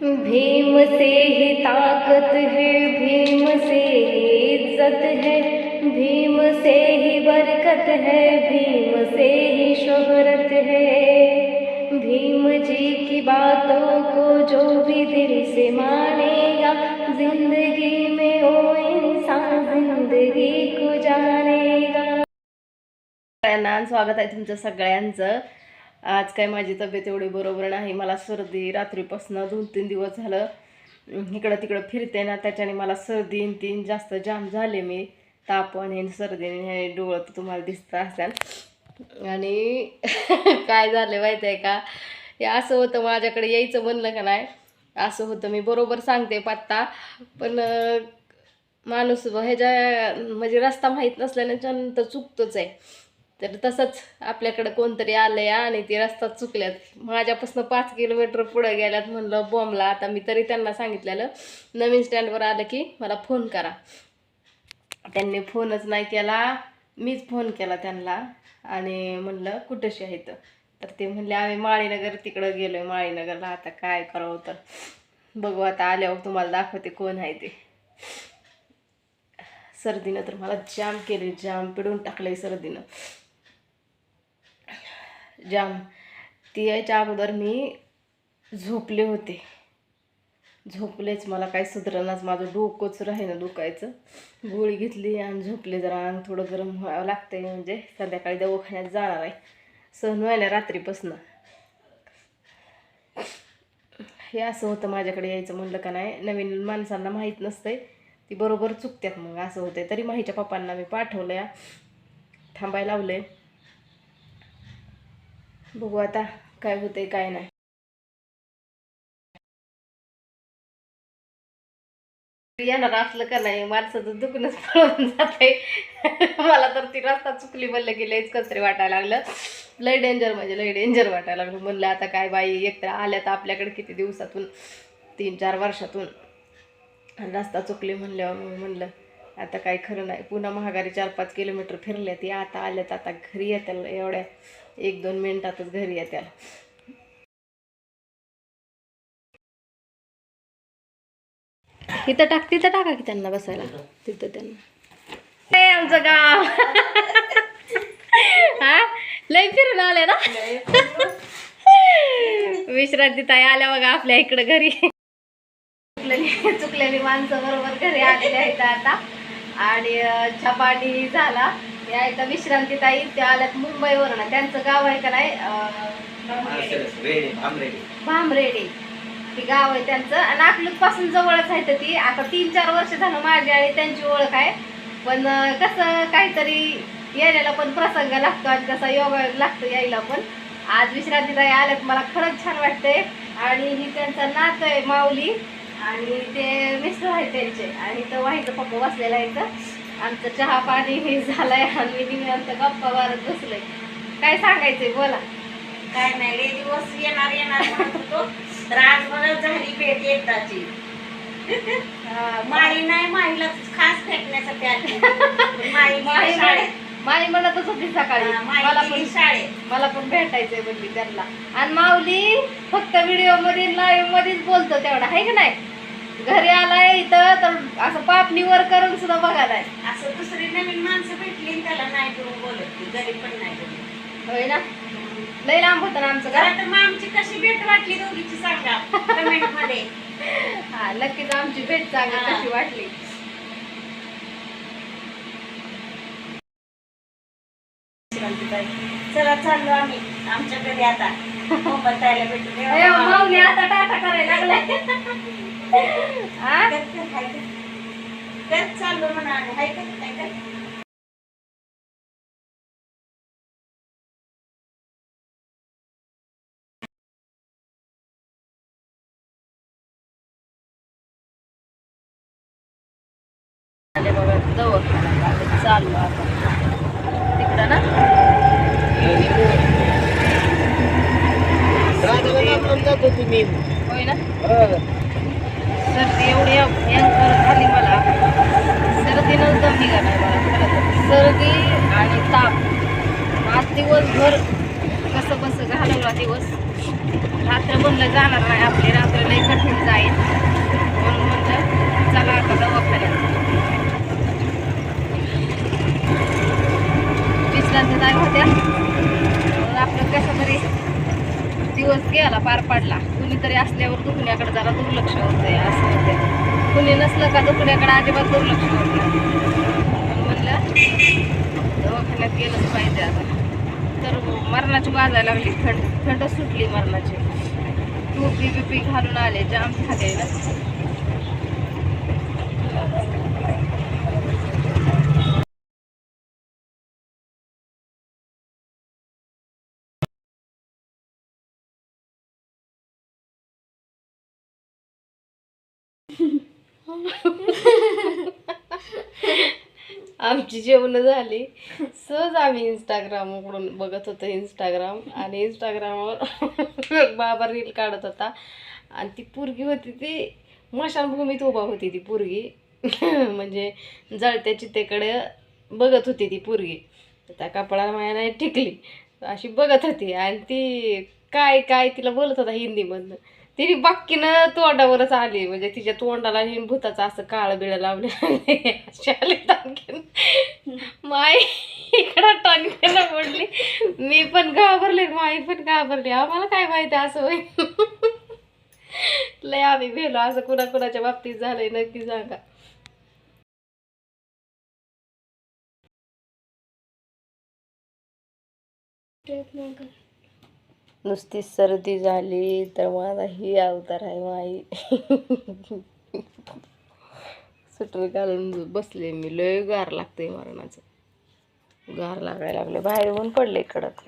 भीम से ही ताकत है, भीम से ही इज़्ज़त है, भीम से ही बरकत है, भीम से ही शोहरत है। भीम जी की बातों को जो भी दिल से मानेगा ज़िंदगी में वो इंसान ज़िंदगी को जानेगा। स्वागत आहे तुमचं सगळ्यांचं. आज काय माझी तब्येत एवढी बरोबर नाही. मला सर्दी रात्रीपासून दोन तीन दिवस झालं. इकडं तिकडं फिरते ना त्याच्याने मला सर्दी तीन जास्त जाम झाले मी. ताप आणि सर्दीने हे डोळं तर तुम्हाला दिसत असेल. आणि काय झालं माहिती आहे का? हे असं होतं माझ्याकडे यायचं म्हणलं का नाही? असं होतं मी बरोबर सांगते पत्ता. पण माणूस ह्याच्या म्हणजे रस्ता माहीत नसल्याने तर चुकतोच आहे. तर तसंच आपल्याकडं कोणतरी आलं आहे आणि ते रस्ता चुकल्यात. माझ्यापासून पाच किलोमीटर पुढं गेल्यात म्हणलं बॉम्बला आता मी तरी त्यांना सांगितलेलं नवीन स्टँडवर आलं की मला फोन करा. त्यांनी फोनच नाही केला. मीच फोन केला त्यांना आणि म्हणलं कुठंशी आहे तर ते म्हणले आम्ही माळीनगर तिकडं गेलो आहे माळीनगरला. आता काय करावं तर? बघू आता आल्यावर तुम्हाला दाखवते कोण आहे ते. सर्दीनं तर मला जाम केले जाम पिडून आहे सर्दीनं. जाम. ती यायच्या अगोदर मी झोपले होते. झोपलेच मला काही सुधरणाच माझं डोकंच राहीना दुखायचं. गोळी घेतली आणि झोपले जरा. अंग थोडं गरम व्हावं लागतंय म्हणजे संध्याकाळी दवाखान्यात जाणार आहे. सहन व्हायला रात्रीपासनं. हे असं होतं माझ्याकडे यायचं म्हणलं का नाही. नवीन माणसांना माहीत नसतंय. ती बरोबर चुकत्यात मग. असं होतंय. तरी माहीच्या पप्पांना मी पाठवलं या थांबायला लावलंय. बघू आता काय होतंय काय नाही. येणार असलं का नाही माणसाचं दुखणंच पळून जाते मला तर ती रस्ता चुकली म्हणलं की लयच कसरी वाटायला लागलं. लय डेंजर म्हणजे लय डेंजर वाटायला लागलं. म्हणलं आता काय बाई एकतर आल्या तर आपल्याकडे किती दिवसातून? तीन चार वर्षातून. रस्ता चुकली म्हणल्यावर म्हणलं आता काय खरं नाही. पुन्हा महागारी चार पाच किलोमीटर फिरल्या ती आता आल्यात आता घरी येत्याल एवढ्या एक दोन मिनिटातच घरी येत्याल तिथं टाक तिथं टाका की त्यांना बसायला. तिथं त्यांना. आमचं गाव. हा? लय फिरून आले ना? विश्रांती ताई आल्या बघा आपल्या इकडं घरी. चुकलेली चुकलेली माणसं बरोबर घरी आलेली आहेत आता. आणि पाणी झाला. या इथं विश्रांती ताई त्या आल्यात मुंबईवरून. त्यांचं गाव आहे का नाही भामरेडी. ती गाव आहे त्यांचं. आणि अकलूजपासून जवळच आहे तर ती. आता तीन चार वर्ष झालं माझी आणि त्यांची ओळख आहे. पण कसं काहीतरी यायला पण प्रसंग लागतो आणि तसा योगा लागतो यायला पण. आज विश्रांतीताई आल्यात. मला खरंच छान वाटते आणि ही त्यांचा नात आहे माऊली. आणि ते मिस्टर आहेत त्यांचे. आणि तर वाहिचं पप्पा बसलेला आहे इथं. आमचं चहा पाणी हे झालंय आणि मी आमचं गप्पा मारत बसलोय. काय सांगायचंय? बोला. काय नाही लय दिवस येणार येणार म्हणत होतो. तर आज मला झाली भेट एकदाची. हा, माई नाही माईला खास भेटण्यासाठी आली माई माई माई म्हणतच होती सकाळी. हा, माई मला पण मला पण भेटायचंय म्हणली त्यांना. आणि माऊली फक्त व्हिडिओमध्ये लाईव्ह मध्येच बोलतो तेवढा. आहे का नाही? घरी आलाय इथं तर असं पापणीवर करून सुद्धा बघा नाही असं दुसरी नवीन माणसं भेटली त्याला नाही करून बोलत ती. घरी पण नाही होय ना? लय लांब होतं ना आमचं जरा घर तर मग आमची कशी भेट वाटली दोघीची सांगा. कमेंटमध्ये. हा नक्कीच आमची भेट हा. कशी वाटली. चला चाललो आम्ही आमच्या घरी आता मोबाईल येऊ. आता टाटा करायला लागलाय हा? कर, कर, हाय कर. कर, चाललो म्हणा आम्ही. हाय कर, हाय कर. आले बघा दवाखान्यात चाललो आता तिकडं ना होय ना? सर्दी एवढी भयंकर झाली मला सर्दीनं दम निघा नाही मला खरं तर. सर्दी आणि ताप. आज दिवसभर कसं कसं घालवला दिवस. रात्र म्हणलं जाणार नाही आपली रात्र लई कठीण पडला. कुणीतरी असल्यावर दुखण्याकडे जरा दुर्लक्ष होतंय असं होते कुणी नसलं का दुखण्याकडे अजिबात दुर्लक्ष होत म्हणलं दवाखान्यात गेलंच पाहिजे आता. तर मरणाची वाजायला लागली थंड थंड सुटली मरणाची. टोपी बिपी घालून आले जाम झाले ना. आमची जेवणं झाली. सहज आम्ही इंस्टाग्राम उघडून बघत होतो इंस्टाग्राम आणि इंस्टाग्रामवर बाबा रील काढत होता. आणि ती पोरगी होती ती मशानभूमीत उभा होती ती पोरगी. म्हणजे जळत्या चितेकडे बघत होती ती पोरगी. त्या कपडाला माया नाही टिकली. अशी बघत होती. आणि ती काय काय तिला बोलत होता हिंदीमधनं. तिने बाक्कीनं तोंडावरच आली. म्हणजे तिच्या तोंडाला हिन भूताचं असं काळ बिळ लावलं अशी माई इकडं टांगेला पडली मी पण घाबरले माई पण घाबरली. आम्हाला काय माहिती असं होईल. लय आम्ही भेलो. असं कुणा कुणाच्या बाबतीत झालंय नक्की सांगा. नुसती सर्दी झाली तर माझा ही अवतार आहे माई. स्वेटर घालून बसले मी. लय गार लागते मरणाचं. गार लागायला लागले बाहेर ऊन पडले कडक.